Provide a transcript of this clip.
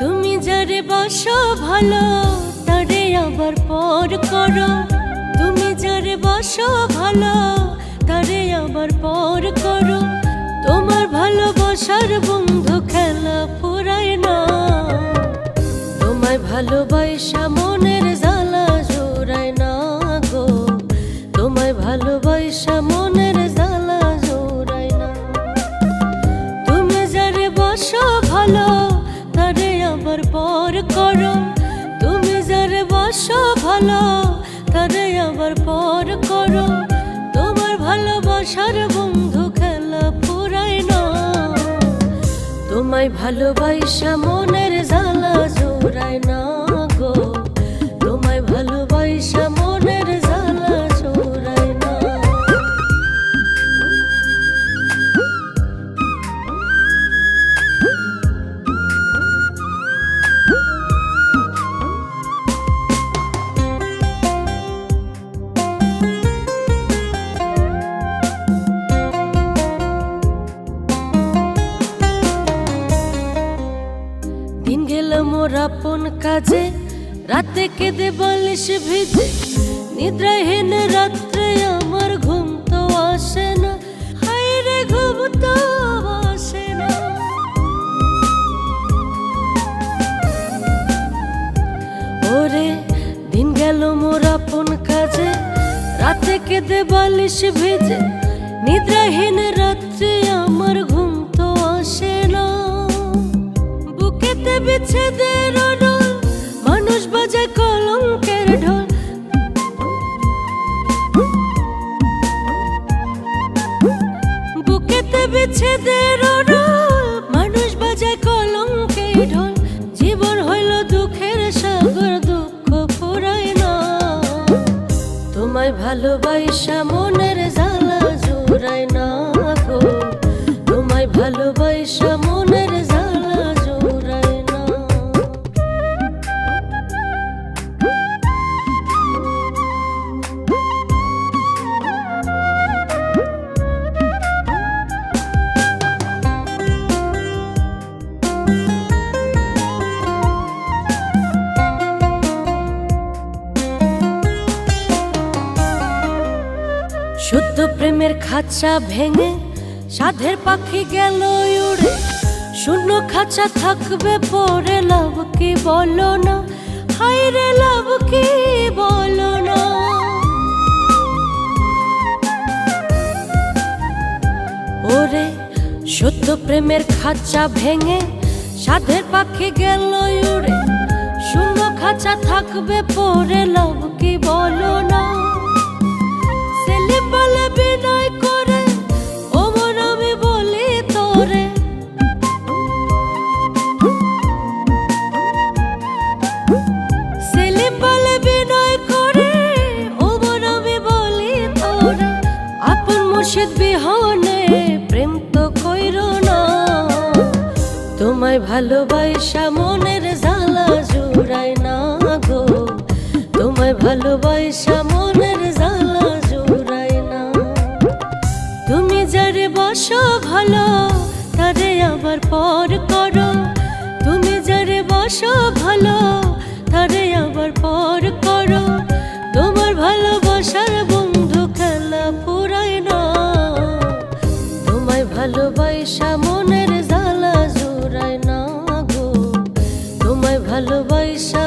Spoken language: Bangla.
তুমি যারে বাসো ভালো, তারে আবার পর করো। তুমি যারে বাসো ভালো, তারে আবার পর করো। তোমার ভালোবাসার বন্ধু খেলা ফুরায় না। তোমায় ভালোবাসা যারে ভালো তারে আবার পর করো। তোমার ভালোবাসার বন্ধু খেলা পুরাই না। তোমায় ভালোবাসা মনের জ্বালা জোড়ায় না। মোর আপন কাজে, রাতে কেঁদে বালিশ ভিজে, নিদ্রাহীন রাত্রে আমার ঘুম তো আসে না, হায় রে ঘুম তো ওরে, দিন গেল মোর আপন কাজে, রাতে কেঁদে বালিশ ভিজে, নিদ্রাহীন রাত্রে আমার ঘুম বিচ্ছেদের অনল মানুষ বাজায় কলঙ্কের ঢোল। বুকেতে বিচ্ছেদের না। ভালোবাসা মনের জ্বালা জোড়ায় না গো। তোমায় ভালোবাসা মনের শুদ্ধ প্রেমের খাঁচা ভেঙে সাধের পাখি গেল উড়ে। শূন্য খাঁচা থাকবে পরে লাভ কি বলো না? হাই রে লাভ কি বলো না? ওরে সত্য প্রেমের খাঁচা ভেঙে সাধের পাখি গেল উড়ে। শূন্য খাঁচা থাকবে পরে লাভ কি বলো মুর্শিদ বিহনে প্রেম তো কইরো না। তোমায় ভালোবাসা মনের জ্বালা জোড়ায় না গো। তোমায় ভালোবাসা মনের জ্বালা জোড়ায় না। তুমি যারে বসো ভালো, তারে আবার পর করো। তুমি যারে বসো ভালো ভালোবাসা মনের জ্বালা না গো। তোমায় ভালোবাসা